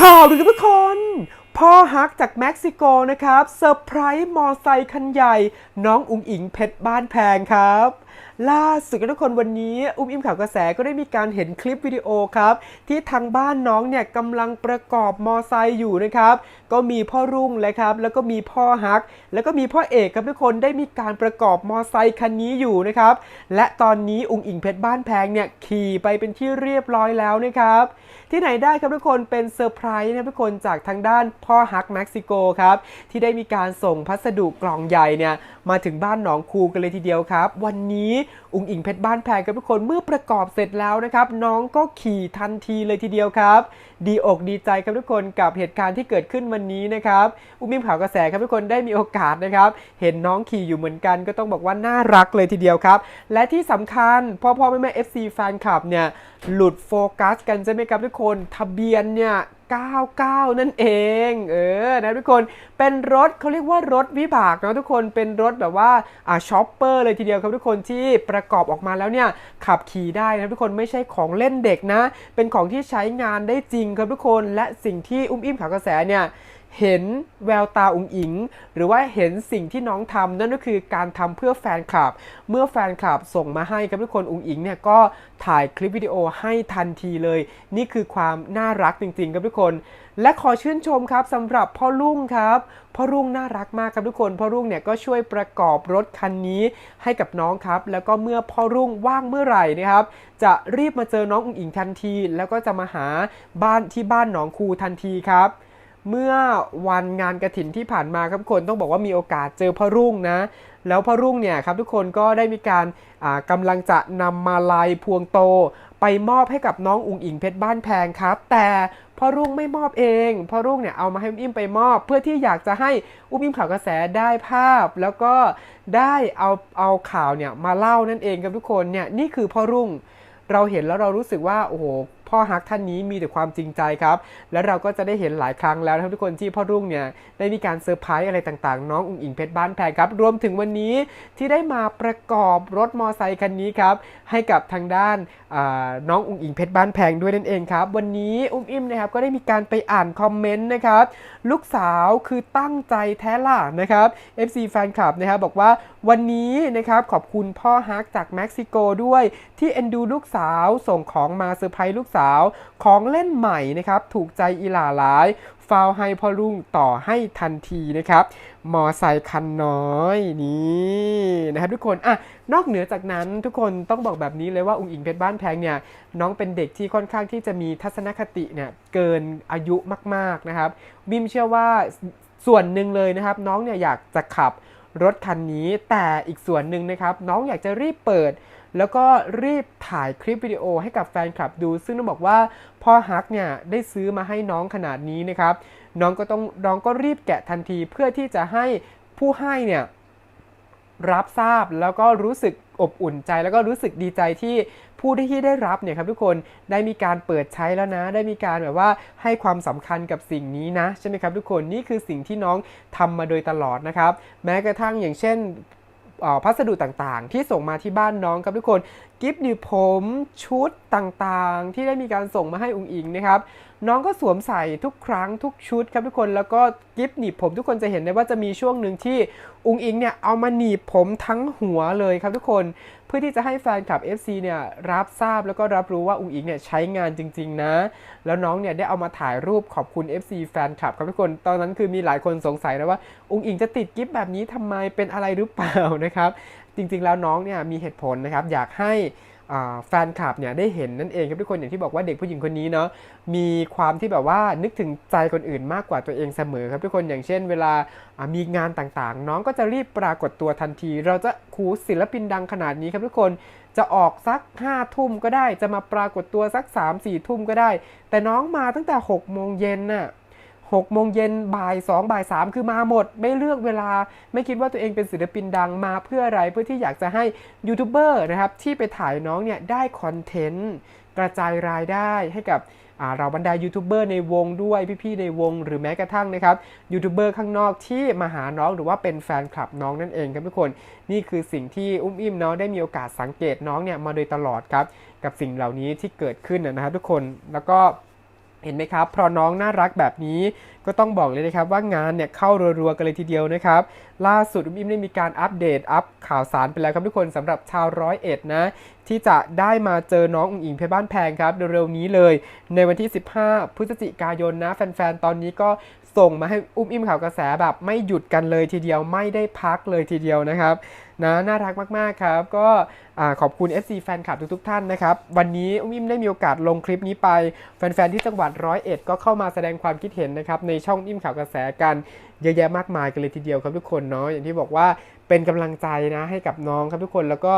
ข่าวดีครับทุกคน พ่อฮักจากเม็กซิโกนะครับเซอร์ไพรส์มอไซค์คันใหญ่ น้องอุ๋งอิงเพชรบ้านแพงครับ ล่าสุดทุกคนวันนี้ อุ้มอิมข่าวกระแสก็ได้มีการเห็นคลิปวิดีโอครับ ที่ทางบ้านน้องเนี่ยกำลังประกอบมอไซค์อยู่นะครับ ก็มีพ่อรุ่งเลยครับ แล้วก็มีพ่อฮัก แล้วก็มีพ่อเอกครับทุกคนได้มีการประกอบมอไซค์คันนี้อยู่นะครับ และตอนนี้อุ๋งอิงเพชรบ้านแพงเนี่ยขี่ไปเป็นที่เรียบร้อยแล้วนะครับที่ไหนได้ครับทุกคนเป็นเซอร์ไพรส์นะทุกคนจากทางด้านพ่อฮักเม็กซิโกครับที่ได้มีการส่งพัสดุกล่องใหญ่เนี่ยมาถึงบ้านหนองคูกันเลยทีเดียวครับ วันนี้อุ๋งอิงเพชรบ้านแพงกับทุกคนเมื่อประกอบเสร็จแล้วนะครับ น้องก็ขี่ทันทีเลยทีเดียวครับ ดีอกดีใจครับทุกคนกับเหตุการณ์ที่เกิดขึ้นวันนี้นะครับอุ้มมิมข่าวกระแสครับทุกคนได้มีโอกาสนะครับ เห็นน้องขี่อยู่เหมือนกัน ก็ต้องบอกว่าน่ารักเลยทีเดียวครับ และที่สำคัญพ่อพ่อแม่แม่ FC แฟนคลับเนี่ยหลุดโฟกัสกันใช่ไหมครับทุกคนทะเบียนเนี่ย99 นั่นเอง เออ นะทุกคน เป็นรถเขาเรียกว่ารถวิบากนะทุกคน เป็นรถแบบว่า อ่าช็อปเปอร์เลยทีเดียวครับทุกคนที่ประกอบออกมาแล้วเนี่ย ขับขี่ได้นะทุกคน ไม่ใช่ของเล่นเด็กนะ เป็นของที่ใช้งานได้จริงครับทุกคน และสิ่งที่อุ้มอิ่มข่าวกระแสเนี่ย เห็นแววตาอุ๋งอิง หรือว่าเห็นสิ่งที่น้องทำนั่นก็คือการทำเพื่อแฟนคลับ เมื่อแฟนคลับส่งมาให้ครับทุกคนอุ๋งอิงเนี่ยก็ถ่ายคลิปวิดีโอให้ทันทีเลย นี่คือความน่ารักจริงๆครับทุกคน และขอชื่นชมครับสำหรับพ่อรุ่งครับพ่อรุ่งน่ารักมากครับทุกคนพ่อรุ่งเนี่ยก็ช่วยประกอบรถคันนี้ให้กับน้องครับ แล้วก็เมื่อพ่อรุ่งว่างเมื่อไหร่นะครับ จะรีบมาเจอน้องอุ๋งอิงทันที แล้วก็จะมาหาบ้านที่บ้านหนองคูทันทีครับ เมื่อวันงานกระถินที่ผ่านมาครับทุกคนต้องบอกว่ามีโอกาสเจอพ่อรุ่งนะ แล้วพ่อรุ่งเนี่ยครับทุกคนก็ได้มีการอ่ากำลังจะนำมาลายพวงโต ไปมอบให้กับน้องอุ๋งอิงเพชรบ้านแพงครับ แต่พ่อรุ่งไม่มอบเองพ่อรุ่งเนี่ยเอามาให้อุ้มอิ่มไปมอบ เพื่อที่อยากจะให้อุ้มอิ่มข่าวกระแสได้ภาพ แล้วก็ได้เอาเอาข่าวเนี่ยมาเล่านั่นเองครับทุกคนเนี่ยนี่คือพ่อรุ่งเราเห็นแล้วเรารู้สึกว่าโอ้โห พ่อฮักท่านนี้มีแต่ความจริงใจครับ แล้วเราก็จะได้เห็นหลายครั้งแล้วนะครับทุกคนที่พ่อรุ่งเนี่ยได้มีการเซอร์ไพรส์อะไรต่างๆ น้องอุ๋งอิงเพชรบ้านแพงครับ รวมถึงวันนี้ที่ได้มาประกอบรถมอไซค์คันนี้ครับ ให้กับทางด้านน้องอุ๋งอิงเพชรบ้านแพงด้วยนั่นเองครับ วันนี้อุ้มอิ่มนะครับก็ได้มีการไปอ่านคอมเมนต์นะครับ ลูกสาวคือตั้งใจแท้ล่ะนะครับ FC แฟนคลับนะครับบอกว่าวันนี้นะครับขอบคุณพ่อฮักจากเม็กซิโกด้วยที่เอ็นดูลูกสาวส่งของมาเซอร์ไพรส์ลูกสาวของเล่นใหม่นะครับถูกใจอีหลาหลายฟาวให้พ่อรุ่งต่อให้ทันทีนะครับมอไซค์คันน้อยนี่นะครับทุกคนอะนอกเหนือจากนั้นทุกคนต้องบอกแบบนี้เลยว่า อุ๋งอิงเพชรบ้านแพงเนี่ยน้องเป็นเด็กที่ค่อนข้างที่จะมีทัศนคติเนี่ยเกินอายุมากๆนะครับบิมเชื่อว่าส่วนหนึ่งเลยนะครับ น้องเนี่ยอยากจะขับรถคันนี้แต่อีกส่วนหนึ่งนะครับ น้องอยากจะรีบเปิด แล้วก็รีบถ่ายคลิปวิดีโอให้กับแฟนคลับดู ซึ่งต้องบอกว่าพ่อฮักเนี่ยได้ซื้อมาให้น้องขนาดนี้นะครับ น้องก็ต้องน้องก็รีบแกะทันทีเพื่อที่จะให้ผู้ให้เนี่ยรับทราบแล้วก็รู้สึกอบอุ่นใจ แล้วก็รู้สึกดีใจที่ผู้ที่ได้รับเนี่ยครับทุกคนได้มีการเปิดใช้แล้วนะ ได้มีการแบบว่าให้ความสำคัญกับสิ่งนี้นะใช่ไหมครับทุกคนนี่คือสิ่งที่น้องทำมาโดยตลอดนะครับ แม้กระทั่งอย่างเช่น พัสดุต่างๆ ที่ส่งมาที่บ้านน้องครับทุกคน กิฟต์หนีผมชุดต่างๆ ที่ได้มีการส่งมาให้อุงอิงนะครับน้องก็สวมใส่ทุกครั้งทุกชุดครับทุกคนแล้วก็กิฟต์หนีบผมทุกคนจะเห็นได้ว่าจะมีช่วงหนึ่งที่อุงอิงเนี่ยเอามาหนีบผมทั้งหัวเลยครับทุกคนเพื่อที่จะให้แฟนคลับ FC เนี่ยรับทราบแล้วก็รับรู้ว่าอุงอิงเนี่ยใช้งานจริง ๆ นะ แล้วน้องเนี่ยได้เอามาถ่ายรูปขอบคุณ FC แฟนคลับครับทุกคนตอนนั้นคือมีหลายคนสงสัยนะว่าอุงอิงจะติดกิฟต์แบบนี้ทำไมเป็นอะไรหรือเปล่านะครับ จริงๆแล้วน้องเนี่ยมีเหตุผลนะครับอยากให้แฟนคลับเนี่ยได้เห็นนั่นเองครับทุกคนอย่างที่บอกว่าเด็กผู้หญิงคนนี้เนาะมีความที่แบบว่านึกถึงใจคนอื่นมากกว่าตัวเองเสมอครับทุกคนอย่างเช่น เวลาอ่ามีงานต่างๆ น้องก็จะรีบปรากฏตัวทันที เราจะคูศิลปินดังขนาดนี้ครับทุกคนจะออกสัก5้าทุ่มก็ได้ จะมาปรากฏตัวสัก3ามสี่ทุ่มก็ได้ แต่น้องมาตั้งแต่6กโมงเย็นน่ะ หกโมงเย็นบ่ายสองบ่ายสามคือมาหมด ไม่เลือกเวลา ไม่คิดว่าตัวเองเป็นศิลปินดังมาเพื่ออะไรเพื่อที่อยากจะให้ยูทูบเบอร์นะครับที่ไปถ่ายน้องเนี่ยได้คอนเทนต์กระจายรายได้ให้กับเราบรรดายูทูบเบอร์ในวงด้วยพี่ๆในวง หรือแม้กระทั่งนะครับยูทูบเบอร์ข้างนอกที่มาหาน้องหรือว่าเป็นแฟนคลับน้องนั่นเองครับทุกคน นี่คือสิ่งที่อุ้มอิ่มน้องได้มีโอกาสสังเกตน้องเนี่ยมาโดยตลอดครับกับสิ่งเหล่านี้ที่เกิดขึ้นนะครับทุกคนแล้วก็ เห็นไหมครับเพราะน้องน่ารักแบบนี้ ก็ต้องบอกเลยนะครับว่างานเนี่ยเข้ารัวๆกันเลยทีเดียวนะครับ ล่าสุดอุ้มอิมได้มีการอัปเดตอัปข่าวสารไปแล้วครับทุกคนสำหรับชาวร้อยเอ็ดนะที่จะได้มาเจอน้องอุ๋งอิงเพชรบ้านแพงครับเร็วๆนี้เลย ในวันที่ 15 พฤศจิกายนนะ แฟนๆ ตอนนี้ก็ส่งมาให้อุ้มอิ่มข่าวกระแสแบบไม่หยุดกันเลยทีเดียวไม่ได้พักเลยทีเดียวนะครับนะน่ารักมากๆครับ ก็ขอบคุณ FC แฟนคลับทุกๆท่านนะครับ วันนี้อุ้มอิ่มได้มีโอกาสลงคลิปนี้ไป แฟนๆที่จังหวัดร้อยเอ็ดก็เข้ามาแสดงความคิดเห็นนะครับในช่องอิ่มข่าวกระแสกันเยอะแยะมากมายกันเลยทีเดียวครับทุกคนเนาะอย่างที่บอกว่าเป็นกำลังใจนะให้กับน้องครับทุกคนแล้วก็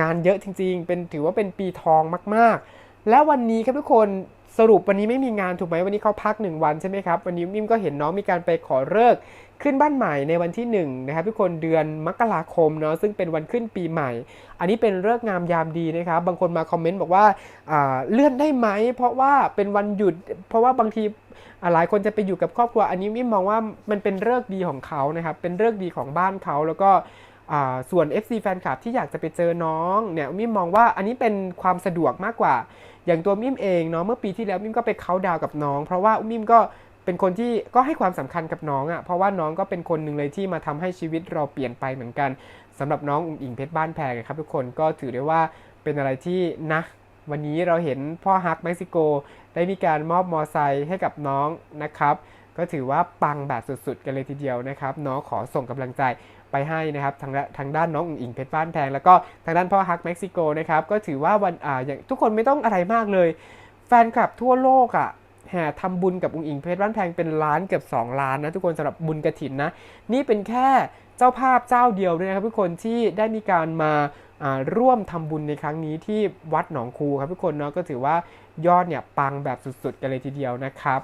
งานเยอะจริง ๆ เป็นถือว่าเป็นปีทองมาก ๆ และวันนี้ครับทุกคน สรุปวันนี้ไม่มีงานถูกไหมวันนี้เขาพัก 1 วันใช่ไหมครับ วันนี้อิมก็เห็นน้องมีการไปขอเลิกขึ้นบ้านใหม่ในวันที่1นะครับทุกคนเดือนมกราคมเนาะซึ่งเป็นวันขึ้นปีใหม่ อันนี้เป็นเลิกงามยามดีนะครับบางคนมาคอมเมนต์บอกว่าาเลื่อนได้ไหมเพราะว่าเป็นวันหยุด เพราะว่าบางทีหลายคนจะไปอยู่กับครอบครัว อันนี้มิมมองว่ามันเป็นเลิกดีของเขานะครับเป็นเลิกดีของบ้านเขาแล้วก็ ส่วน FC แฟนคลับที่อยากจะไปเจอน้องเนี่ยมิมมองว่าอันนี้เป็นความสะดวกมากกว่า อย่างตัวมิมเองเนาะเมื่อปีที่แล้วมิมก็ไปเขาดาวกับน้อง เพราะว่ามิมก็เป็นคนที่ก็ให้ความสำคัญกับน้องอะ่ะเพราะว่าน้องก็เป็นคนหนึ่งเลยที่มาทำให้ชีวิตเราเปลี่ยนไปเหมือนกันสำหรับน้องอุ๋งอิงเพชรบ้านแพงครับทุกคนก็ถือได้ว่าเป็นอะไรที่นะวันนี้เราเห็นพ่อฮักเม็กซิโก ได้มีการมอบมอไซค์ให้กับน้องนะครับ ก็ถือว่าปังแบบสุดๆ กันเลยทีเดียวนะครับ น้องขอส่งกำลังใจ ไปให้นะครับทางด้านทางด้านน้องอุ๋งอิงเพชรบ้านแพง แล้วก็ทางด้านพ่อฮักเม็กซิโกนะครับก็ถือว่าวันอ่าอย่างทุกคนไม่ต้องอะไรมากเลย แฟนคลับทั่วโลกอะแห่ทำบุญกับอุ๋งอิงเพชรบ้านแพงเป็นล้านเกือบ2 ล้านนะทุกคนสำหรับบุญกระถินนะนี่เป็นแค่เจ้าภาพเจ้าเดียวด้วยนะครับทุกคนที่ได้มีการมาร่วมทำบุญในครั้งนี้ที่วัดหนองคูครับทุกคนเนาะก็ถือว่ายอดเนี่ยปังแบบสุดๆ กันเลยทีเดียวนะครับ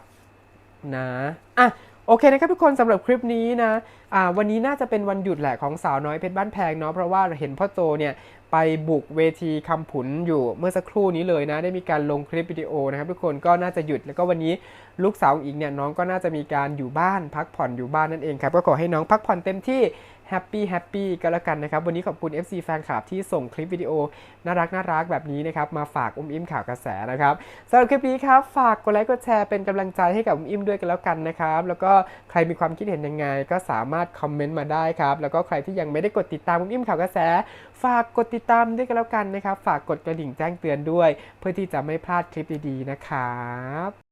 นะอะ โอเคนะครับทุกคนสำหรับคลิปนี้นะวันนี้น่าจะเป็นวันหยุดแหละของสาวน้อยเพชรบ้านแพงเนาะเพราะว่าเห็นพ่อโจเนี่ยไปบุกเวทีคำผุนอยู่เมื่อสักครู่นี้เลยนะ ได้มีการลงคลิปวิดีโอนะครับทุกคนก็น่าจะหยุดแล้วก็วันนี้ลูกสาวอีกเนี่ยน้องก็น่าจะมีการอยู่บ้านพักผ่อนอยู่บ้านนั่นเองครับ ก็ขอให้น้องพักผ่อนเต็มที่แฮปปี้แฮปปี้ก็แล้วกันนะครับ วันนี้ขอบคุณ FC แฟนคลับที่ส่งคลิปวิดีโอ น่ารักน่ารักแบบนี้นะครับ มาฝากอุ้มอิมข่าวกระแสนะครับสำหรับคลิปนี้ครับ ฝากกดไลค์กดแชร์เป็นกำลังใจให้กับอุ้มอิมด้วยกันแล้วกันนะครับ แล้วก็ใครมีความคิดเห็นยังไง ก็สามารถคอมเมนต์มาได้ครับแล้วก็ใครที่ยังไม่ได้กดติดตามอุ้มอิมข่าวกระแส ฝากกดติดตามด้วยกันแล้วกันนะครับ ฝากกดกระดิ่งแจ้งเตือนด้วย เพื่อที่จะไม่พลาดคลิปดีๆนะครับ